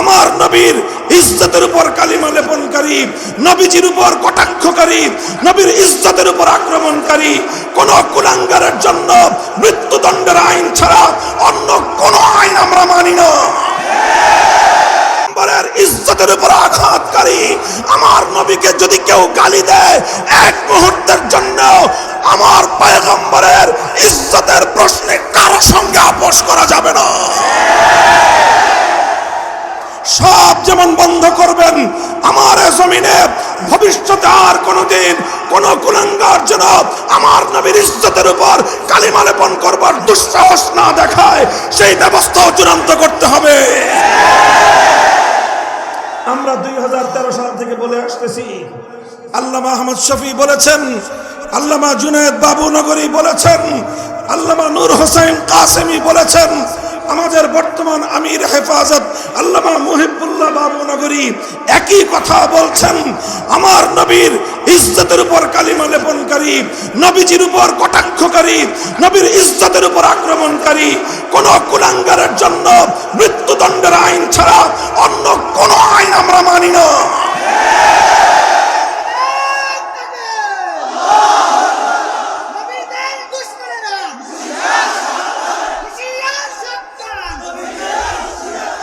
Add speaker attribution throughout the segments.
Speaker 1: আমার নবীর ইজ্জতের উপর কালিমা লেপনকারী, নবীজির উপর কটাক্ষকারী, নবীর ইজ্জতের উপর আক্রমণকারী, কোন কুলাঙ্গারের জন্য মৃত্যুদণ্ডের আইন ছাড়া অন্য কোন আইন আমরা মানি না। ইজ্জতের উপর আঘাতকারী, আমার নবীকে যদি কেউ গালি দেয় এক মুহূর্তের জন্য, আমার পয়গম্বরের ইজ্জতের প্রশ্নে কারও সঙ্গে আপোষ করা যাবে না। সব বন্ধ করবেন। আমার জমিনে ভবিষ্যতে আর কোনোদিন কোন কুলাঙ্গার যেন আমার নবীর ইজ্জতের উপর কালিমা লেপন করবার দুঃসাহস না দেখায়, সেই ব্যবস্থাও চূড়ান্ত করতে হবে। আমরা দুই হাজার তেরো সাল থেকে বলে আসতেছি। আল্লামা আহমদ শফি বলেছেন, আল্লামা জুনেদ বাবু নগরী বলেছেন, আল্লামা নূর হোসেন কাসেমি বলেছেন আমাদের বর্তমান আমির হেফাজত আল্লামা মুহিবুল্লাহ বাবু নগরী একই কথা বলছেন, আমার নবীর ইজ্জতের উপর কালিমা লেপনকারী, নবীজির উপর কটাক্ষকারী, নবীর ইজ্জতের উপর আক্রমণকারী, কোন কুলাঙ্গারের জন্য মৃত্যুদণ্ডের আইন ছাড়া অন্য কোন আইন আমরা মানি না।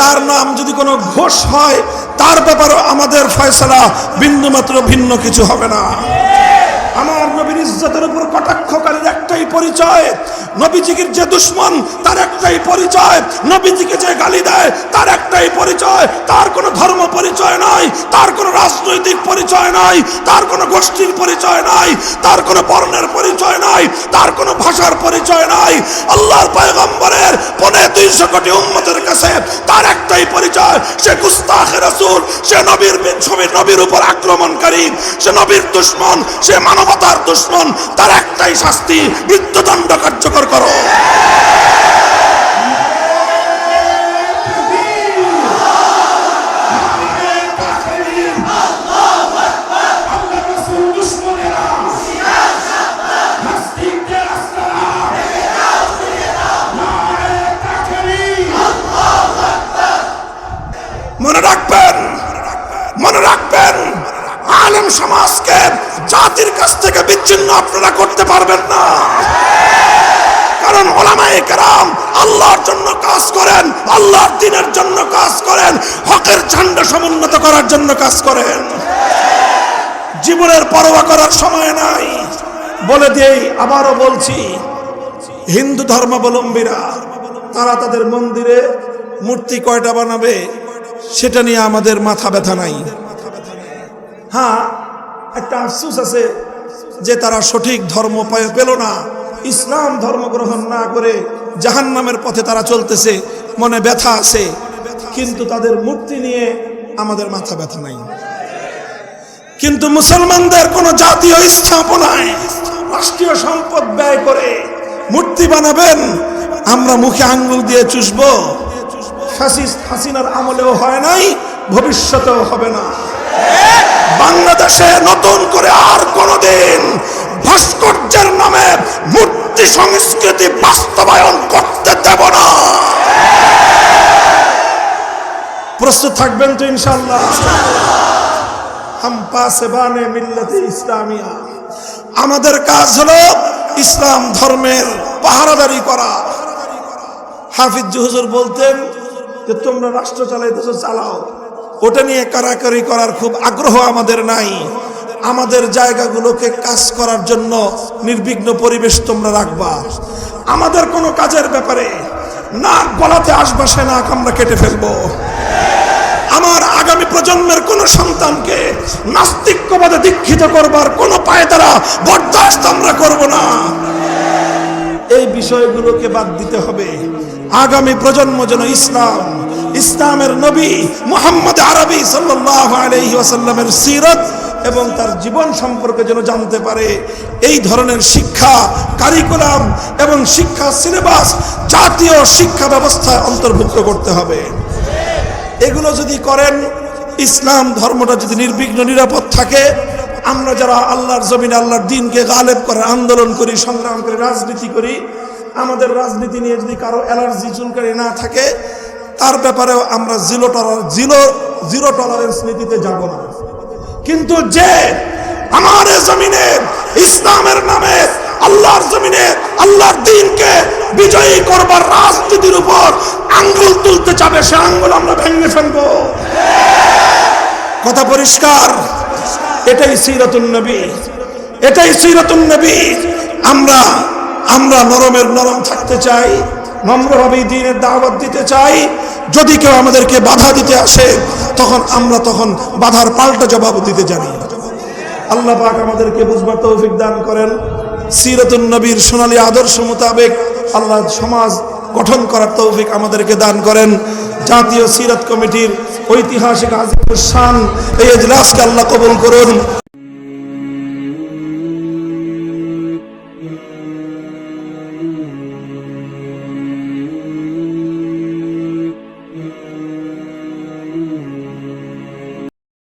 Speaker 1: তার নাম যদি কোনো ঘোষ হয়, তার ব্যাপারে আমাদের ফয়সলা বিন্দুমাত্র ভিন্ন কিছু হবে না। আমার নবীর ইজ্জতের উপর কটাক্ষকারীর একটাই পরিচয় নবীজিকে যে দুশ্মন, তার একটাই পরিচয়, নবীজিকে যে গালি দেয়, তার একটাই পরিচয়, তার কোনো ধর্ম পরিচয় নাই, তার কোনো রাজনৈতিক পরিচয় নাই, তার কোনো গোষ্ঠীর পরিচয় নাই, তার কোনো বর্ণের পরিচয় নাই, তার কোনো ভাষার পরিচয় নাই। আল্লাহর পয়গম্বরের পনে দুইশো কোটি উম্মতের কাছে তার একটাই পরিচয়, সে গুস্তাখে রসুল, সে নবীর ছবির নবীর উপর আক্রমণকারী, সে নবীর দুশ্মন, সে মানবতার দুশ্মন, তার একটাই শাস্তি, মৃত্যুদণ্ড কার্যকর করো। সমাজকে জাতির কাছ থেকে বিচ্ছিন্ন আপনারা করতে পারবেন না। কারণ ওলামায়ে কেরাম আল্লাহর জন্য কাজ করেন, আল্লাহর দিনের জন্য কাজ করেন, হকের ঝান্ডা সমুন্নত করার জন্য কাজ করেন। জীবনের পরোয়া করার সময় নাই। বলে দিয়েই আবারও বলছি, হিন্দু ধর্মাবলম্বীরা, তারা তাদের মন্দিরে মূর্তি কয়টা বানাবে, সেটা নিয়ে আমাদের মাথা ব্যথা নাই। হ্যাঁ একটা আফসুস আছে যে তারা সঠিক ধর্ম পেল না। ইসলাম ধর্ম গ্রহণ না করে জাহান নামের পথে তারা চলতেছে। মনে ব্যথা আছে। কিন্তু তাদের মূর্তি নিয়ে আমাদের মাথা ব্যথা নাই। কিন্তু মুসলমানদের কোন জাতীয় স্থাপনায় রাষ্ট্রীয় সম্পদ ব্যয় করে মূর্তি বানাবেন। আমরা মুখে আঙ্গুল দিয়ে চুষবো। হাসিনার আমলেও হয় নাই, ভবিষ্যতেও হবে না। বাংলাদেশে নতুন করে আর কোনদিন ভাস্কর্যের নামে মূর্তি সংস্কৃতি বাস্তবায়ন করতে দেব না। প্রস্তুত থাকবেন তো ইনশাল্লাহ ইসলামিয়া। আমাদের কাজ হলো ইসলাম ধর্মের পাহারাদারি করা। হাফিজ হুজুর বলতেন যে, তোমরা রাষ্ট্র চালাইতেছো, চালাও। ওটা নিয়ে কারাকারি করার খুব আগ্রহ আমাদের নাই। আমাদের জায়গাগুলোকে কাজ করার জন্য নির্বিঘ্ন পরিবেশ তোমরা রাখবা। আমাদের কোনো কাজের ব্যাপারে নাক গলাতে আসবা সে নাক আমরা কেটে ফেলব। আমার আগামী প্রজন্মের কোন সন্তানকে নাস্তিক্যবাদে দীক্ষিত করবার কোন পায়ে তারা বরদাস্ত আমরা করব না। এই বিষয়গুলোকে বাদ দিতে হবে। আগামী প্রজন্ম যেন ইসলাম ইসলামের নবী মোহাম্মদ আরবি ওয়াসাল্লামের সিরত এবং তার জীবন সম্পর্কে যেন জানতে পারে। এই ধরনের শিক্ষা কারিকুলাম এবং শিক্ষা সিলেবাস জাতীয় শিক্ষা ব্যবস্থায় অন্তর্ভুক্ত করতে হবে। এগুলো যদি করেন, ইসলাম ধর্মটা যদি নির্বিঘ্ন নিরাপদ থাকে, আমরা যারা আল্লাহর জমিন, আল্লাহর দিনকে গালেব করে, আন্দোলন করি, সংগ্রাম করি, রাজনীতি করি, আমাদের রাজনীতি নিয়ে যদি কারও অ্যালার্জি চুলকারি না থাকে তার ব্যাপারেও আমরা জিরো টলার জিরো জিরো টলারেন্স নীতিতে যাব না। কিন্তু যে আমার জমিনে ইসলামের নামে আল্লাহর জমিনে আল্লাহর দিনকে বিজয়ী করবার রাজনীতির উপর আঙ্গুল তুলতে চাবে সে আঙ্গুল আমরা ভেঙে ফেলব। কথা পরিষ্কার? এটাই সিরাতুন নবী। এটাই সিরাতুন নবী। আমরা আমরা নরমের নরম থাকতে চাই। নম্রভাবে দিনের দাওয়াত দিতে চাই। যদি কেউ আমাদেরকে বাধা দিতে আসে, তখন আমরা তখন বাধার পাল্টা জবাব দিতে জানি। আল্লাহ পাক আমাদেরকে বুঝবার তৌফিক দান করেন। সিরাতুন নবীর সোনালী আদর্শ মোতাবেক আল্লাহ সমাজ গঠন করার তৌফিক আমাদেরকে দান করেন। জাতীয় সিরাত কমিটির ঐতিহাসিক আজিমুল শান এই এজলাসকে আল্লাহ কবুল করুন।